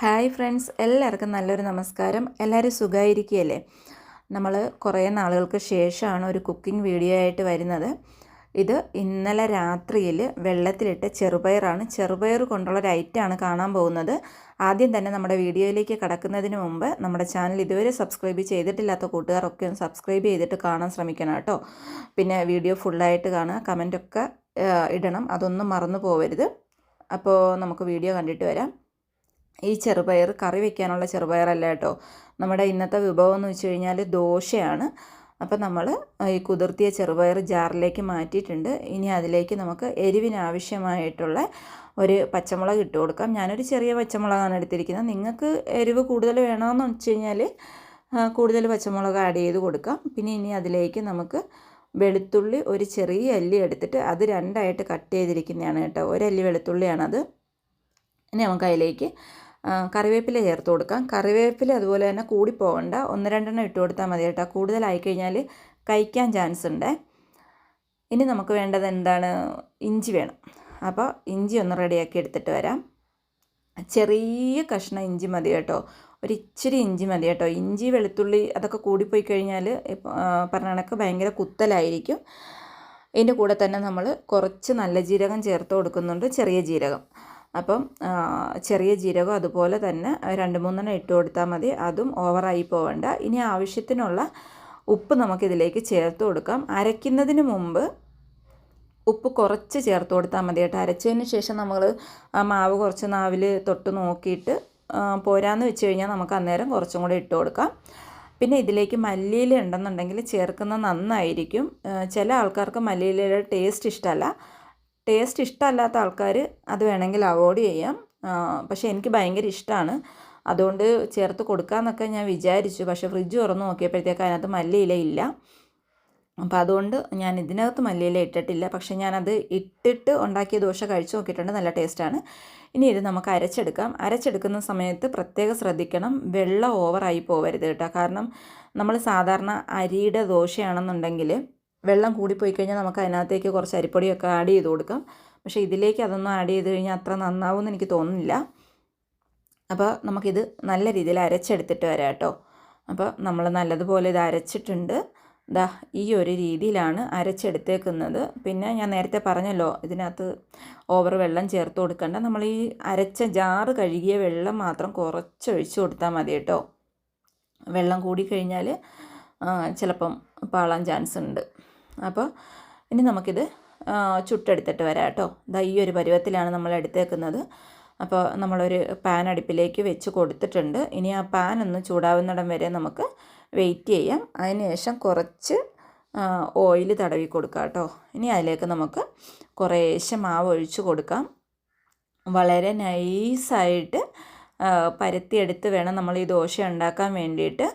Hi friends എല്ലാവർക്കും നല്ലൊരു നമസ്കാരം. എല്ലാവരും സുഖമായിരിക്കുകയല്ലേ നമ്മൾ കുറേ നാളുകൾക്ക് ശേഷമാണ് ഒരു കുക്കിംഗ് വീഡിയോ ആയിട്ട് വരുന്നത്. ഇത് ഇന്നലെ രാത്രിയിൽ വെള്ളത്തിലിട്ട ചെറുപയറാണ്. ചെറുപയർ കൊണ്ടുള്ള ഒരു ഐറ്റമാണ് കാണാൻ പോകുന്നത്. ആദ്യം തന്നെ നമ്മുടെ വീഡിയോയിലേക്ക് കടക്കുന്നതിന് മുമ്പ് നമ്മുടെ ചാനൽ ഇതുവരെ സബ്സ്ക്രൈബ് ചെയ്തിട്ടില്ലാത്ത കൂട്ടുകാരൊക്കെ ഒന്ന് സബ്സ്ക്രൈബ് ചെയ്തിട്ട് കാണാൻ ശ്രമിക്കണം കേട്ടോ. പിന്നെ വീഡിയോ ഫുള്ളായിട്ട് കാണുക കമന്റൊക്കെ ഇടണം. അതൊന്നും മറന്നു പോവരുത്. അപ്പോൾ നമുക്ക് വീഡിയോ കണ്ടിട്ട് വരാം. ഈ ചെറുപയർ കറി വെക്കാനുള്ള ചെറുപയറല്ല കേട്ടോ. നമ്മുടെ ഇന്നത്തെ വിഭവം എന്ന് വെച്ച് കഴിഞ്ഞാൽ ദോശയാണ്. അപ്പം നമ്മൾ ഈ കുതിർത്തിയ ചെറുപയർ ജാറിലേക്ക് മാറ്റിയിട്ടുണ്ട്. ഇനി അതിലേക്ക് നമുക്ക് എരിവിനാവശ്യമായിട്ടുള്ള ഒരു പച്ചമുളക് ഇട്ട് കൊടുക്കാം. ഞാനൊരു ചെറിയ പച്ചമുളകാണ് എടുത്തിരിക്കുന്നത്. നിങ്ങൾക്ക് എരിവ് കൂടുതൽ വേണമെന്ന് വെച്ച് കഴിഞ്ഞാൽ കൂടുതൽ പച്ചമുളക് ആഡ് ചെയ്ത് കൊടുക്കാം. പിന്നെ ഇനി അതിലേക്ക് നമുക്ക് വെളുത്തുള്ളി ഒരു ചെറിയ അല്ലി എടുത്തിട്ട് അത് രണ്ടായിട്ട് കട്ട് ചെയ്തിരിക്കുന്നതാണ് കേട്ടോ. ഒരല്ലി വെളുത്തുള്ളിയാണത്. ഇനി നമുക്ക് അതിലേക്ക് കറിവേപ്പില ചേർത്ത് കൊടുക്കാം. കറിവേപ്പില അതുപോലെ തന്നെ കൂടി പോകണ്ട. ഒന്ന് രണ്ടെണ്ണം ഇട്ട് കൊടുത്താൽ മതി കേട്ടോ. കൂടുതലായി കഴിഞ്ഞാൽ കഴിക്കാൻ ചാൻസ് ഉണ്ട്. ഇനി നമുക്ക് വേണ്ടത് എന്താണ്? ഇഞ്ചി വേണം. അപ്പോൾ ഇഞ്ചി ഒന്ന് റെഡിയാക്കി എടുത്തിട്ട് വരാം. ചെറിയ കഷ്ണം ഇഞ്ചി മതി കേട്ടോ. ഒരു ഇച്ചിരി ഇഞ്ചി മതി കേട്ടോ. ഇഞ്ചി വെളുത്തുള്ളി അതൊക്കെ കൂടിപ്പോയി കഴിഞ്ഞാൽ പറഞ്ഞ കണക്ക് ഭയങ്കര കുത്തലായിരിക്കും. ഇതിന്റെ കൂടെ തന്നെ നമ്മൾ കുറച്ച് നല്ല ജീരകം ചേർത്ത് കൊടുക്കുന്നുണ്ട്. ചെറിയ ജീരകം. അപ്പം ചെറിയ ജീരകം അതുപോലെ തന്നെ രണ്ട് മൂന്നെണ്ണം ഇട്ട് കൊടുത്താൽ മതി. അതും ഓവറായി പോവേണ്ട. ഇനി ആവശ്യത്തിനുള്ള ഉപ്പ് നമുക്കിതിലേക്ക് ചേർത്ത് കൊടുക്കാം. അരയ്ക്കുന്നതിന് മുമ്പ് ഉപ്പ് കുറച്ച് ചേർത്ത് കൊടുത്താൽ മതി കേട്ടോ. അരച്ചതിന് ശേഷം നമ്മൾ മാവ് കുറച്ച് നാവിൽ തൊട്ട് നോക്കിയിട്ട് പോരാന്ന് വെച്ച് കഴിഞ്ഞാൽ നമുക്ക് അന്നേരം കുറച്ചും കൂടി ഇട്ട് കൊടുക്കാം. പിന്നെ ഇതിലേക്ക് മല്ലിയില ഉണ്ടെന്നുണ്ടെങ്കിൽ ചേർക്കുന്നത് നന്നായിരിക്കും. ചില ആൾക്കാർക്ക് മല്ലിയിലയുടെ ടേസ്റ്റ് ഇഷ്ടമല്ല ടേസ്റ്റ് ഇഷ്ടമല്ലാത്ത ആൾക്കാർ അത് വേണമെങ്കിൽ അവോയ്ഡ് ചെയ്യാം. പക്ഷേ എനിക്ക് ഭയങ്കര ഇഷ്ടമാണ് അതുകൊണ്ട് ചേർത്ത് കൊടുക്കാമെന്നൊക്കെ ഞാൻ വിചാരിച്ചു. പക്ഷേ ഫ്രിഡ്ജ് തുറന്ന് നോക്കിയപ്പോഴത്തേക്ക് അതിനകത്ത് മല്ലിയില ഇല്ല. അപ്പോൾ അതുകൊണ്ട് ഞാൻ ഇതിനകത്ത് മല്ലിയില ഇട്ടിട്ടില്ല. പക്ഷേ ഞാനത് ഇട്ടിട്ട് ഉണ്ടാക്കിയ ദോശ കഴിച്ചു നോക്കിയിട്ടുണ്ട്. നല്ല ടേസ്റ്റാണ് ഇനി ഇത് നമുക്ക് അരച്ചെടുക്കാം. അരച്ചെടുക്കുന്ന സമയത്ത് പ്രത്യേകം ശ്രദ്ധിക്കണം. വെള്ളം ഓവറായി പോവരുത് കേട്ടോ. കാരണം നമ്മൾ സാധാരണ അരിയുടെ ദോശയാണെന്നുണ്ടെങ്കിൽ വെള്ളം കൂടിപ്പോയി കഴിഞ്ഞാൽ നമുക്ക് അതിനകത്തേക്ക് കുറച്ച് അരിപ്പൊടിയൊക്കെ ആഡ് ചെയ്ത് കൊടുക്കാം. പക്ഷേ ഇതിലേക്ക് അതൊന്നും ആഡ് ചെയ്ത് കഴിഞ്ഞാൽ അത്ര നന്നാവുമെന്ന് എനിക്ക് തോന്നുന്നില്ല. അപ്പോൾ നമുക്കിത് നല്ല രീതിയിൽ അരച്ചെടുത്തിട്ട് വരാം കേട്ടോ. അപ്പോൾ നമ്മൾ നല്ലതുപോലെ ഇത് അരച്ചിട്ടുണ്ട്. ദാ ഈ ഒരു രീതിയിലാണ് അരച്ചെടുത്തേക്കുന്നത്. പിന്നെ ഞാൻ നേരത്തെ പറഞ്ഞല്ലോ ഇതിനകത്ത് ഓവർ വെള്ളം ചേർത്ത് കൊടുക്കണ്ട. നമ്മൾ ഈ അരച്ച ജാറ് കഴുകിയ വെള്ളം മാത്രം കുറച്ച് ഒഴിച്ച് കൊടുത്താൽ മതി കേട്ടോ. വെള്ളം കൂടിക്കഴിഞ്ഞാൽ ചിലപ്പം പാളാൻ ചാൻസ് ഉണ്ട്. അപ്പോൾ ഇനി നമുക്കിത് ചുട്ടെടുത്തിട്ട് വരാം കേട്ടോ. ഇതാ ഈ ഒരു പരുവത്തിലാണ് നമ്മൾ എടുത്തേക്കുന്നത്. അപ്പോൾ നമ്മളൊരു പാൻ അടുപ്പിലേക്ക് വെച്ച് കൊടുത്തിട്ടുണ്ട്. ഇനി ആ പാൻ ഒന്ന് ചൂടാവുന്നിടം വരെ നമുക്ക് വെയിറ്റ് ചെയ്യാം. അതിന് ശേഷം കുറച്ച് ഓയിൽ തടവി കൊടുക്കാം കേട്ടോ. ഇനി അതിലേക്ക് നമുക്ക് കുറേശ്ശെ മാവ് ഒഴിച്ച് കൊടുക്കാം. വളരെ നൈസായിട്ട് പരത്തിയെടുത്ത് വേണം നമ്മൾ ഈ ദോശ ഉണ്ടാക്കാൻ വേണ്ടിയിട്ട്.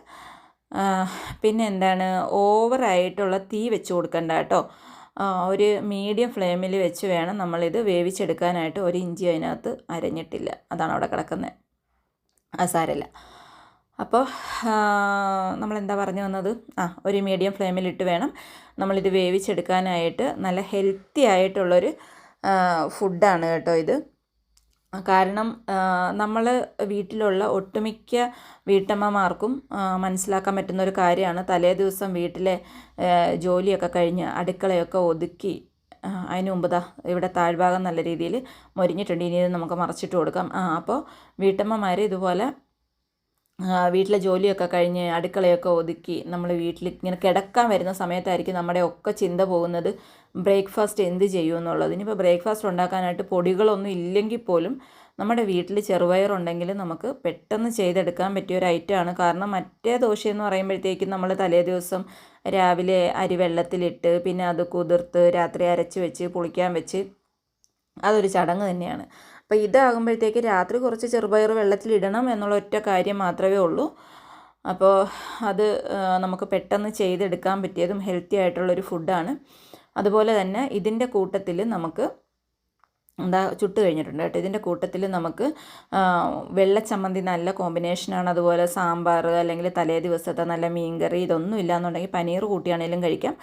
പിന്നെ എന്താണ്? ഓവറായിട്ടുള്ള തീ വെച്ച് കൊടുക്കണ്ട കേട്ടോ. ഒരു മീഡിയം ഫ്ലെയിമിൽ വെച്ച് വേണം നമ്മളിത് വേവിച്ചെടുക്കാനായിട്ട് ഒരു ഇഞ്ചി അതിനകത്ത് അരഞ്ഞിട്ടില്ല. അതാണ് അവിടെ കിടക്കുന്നത് ആ സാരല്ല. അപ്പോൾ നമ്മളെന്താ പറഞ്ഞു വന്നത്? ആ ഒരു മീഡിയം ഫ്ലെയിമിലിട്ട് വേണം നമ്മളിത് വേവിച്ചെടുക്കാനായിട്ട് നല്ല ഹെൽത്തി ആയിട്ടുള്ളൊരു ഫുഡാണ് കേട്ടോ ഇത്. കാരണം നമ്മൾ വീട്ടിലുള്ള ഒട്ടുമിക്ക വീട്ടമ്മമാർക്കും മനസ്സിലാക്കാൻ പറ്റുന്ന ഒരു കാര്യമാണ് തലേ ദിവസം വീട്ടിലെ ജോലിയൊക്കെ കഴിഞ്ഞ് അടുക്കളയൊക്കെ ഒതുക്കി അതിന് മുമ്പ് ദാ ഇവിടെ താഴ്ഭാഗം നല്ല രീതിയിൽ മൊരിഞ്ഞിട്ടുണ്ട്. ഇനി ഇത് നമുക്ക് മറച്ചിട്ട് കൊടുക്കാം. അപ്പോൾ വീട്ടമ്മമാർ ഇതുപോലെ വീട്ടിലെ ജോലിയൊക്കെ കഴിഞ്ഞ് അടുക്കളയൊക്കെ ഒതുക്കി നമ്മൾ വീട്ടിൽ ഇങ്ങനെ കിടക്കാൻ വരുന്ന സമയത്തായിരിക്കും നമ്മുടെ ഒക്കെ ചിന്ത പോകുന്നത് ബ്രേക്ക്ഫാസ്റ്റ് എന്ത് ചെയ്യും എന്നുള്ളത്. ഇനിയിപ്പോൾ ബ്രേക്ക്ഫാസ്റ്റ് ഉണ്ടാക്കാനായിട്ട് പൊടികളൊന്നും ഇല്ലെങ്കിൽ പോലും നമ്മുടെ വീട്ടിൽ ചെറുപയറുണ്ടെങ്കിൽ നമുക്ക് പെട്ടെന്ന് ചെയ്തെടുക്കാൻ പറ്റിയ ഒരു ഐറ്റമാണ് കാരണം മറ്റേ ദോശയെന്ന് പറയുമ്പോഴത്തേക്കും നമ്മൾ തലേ ദിവസം രാവിലെ അരി വെള്ളത്തിലിട്ട് പിന്നെ അത് കുതിർത്ത് രാത്രി അരച്ച് വെച്ച് പുളിക്കാൻ വെച്ച് അതൊരു ചടങ്ങ് തന്നെയാണ്. അപ്പോൾ ഇതാകുമ്പോഴത്തേക്ക് രാത്രി കുറച്ച് ചെറുപയർ വെള്ളത്തിലിടണം എന്നുള്ള ഒറ്റ കാര്യം മാത്രമേ ഉള്ളൂ. അപ്പോൾ അത് നമുക്ക് പെട്ടെന്ന് ചെയ്തെടുക്കാൻ പറ്റിയതും ഹെൽത്തി ആയിട്ടുള്ളൊരു ഫുഡാണ്. അതുപോലെ തന്നെ ഇതിന്റെ കൂട്ടത്തിൽ നമുക്ക് എന്താ ചുട്ട് കഴിഞ്ഞിട്ടുണ്ട് കേട്ടോ. ഇതിന്റെ കൂട്ടത്തിൽ നമുക്ക് വെള്ളച്ചമ്മന്തി വെള്ള ചമ്മന്തി നല്ല കോമ്പിനേഷനാണ് അതുപോലെ സാമ്പാർ അല്ലെങ്കിൽ തലേ ദിവസത്തെ നല്ല മീൻകറി ഇതൊന്നും ഇല്ലാന്നുണ്ടെങ്കിൽ പനീർ കൂട്ടിയാണെങ്കിലും കഴിക്കാം.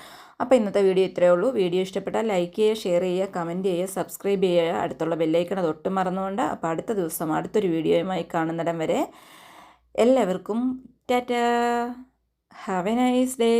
അപ്പോൾ ഇന്നത്തെ വീഡിയോ ഇത്രയേ ഉള്ളൂ. വീഡിയോ ഇഷ്ടപ്പെട്ടാൽ ലൈക്ക് ചെയ്യുക ഷെയർ ചെയ്യുക കമന്റ് ചെയ്യുക സബ്സ്ക്രൈബ് ചെയ്യുക. അടുത്തുള്ള ബെല്ലൈക്കൺ അത് ഒട്ടും മറന്നുകൊണ്ട്. അപ്പോൾ അടുത്ത ദിവസം അടുത്തൊരു വീഡിയോയുമായി കാണുന്നിടം വരെ എല്ലാവർക്കും tata. Have a nice day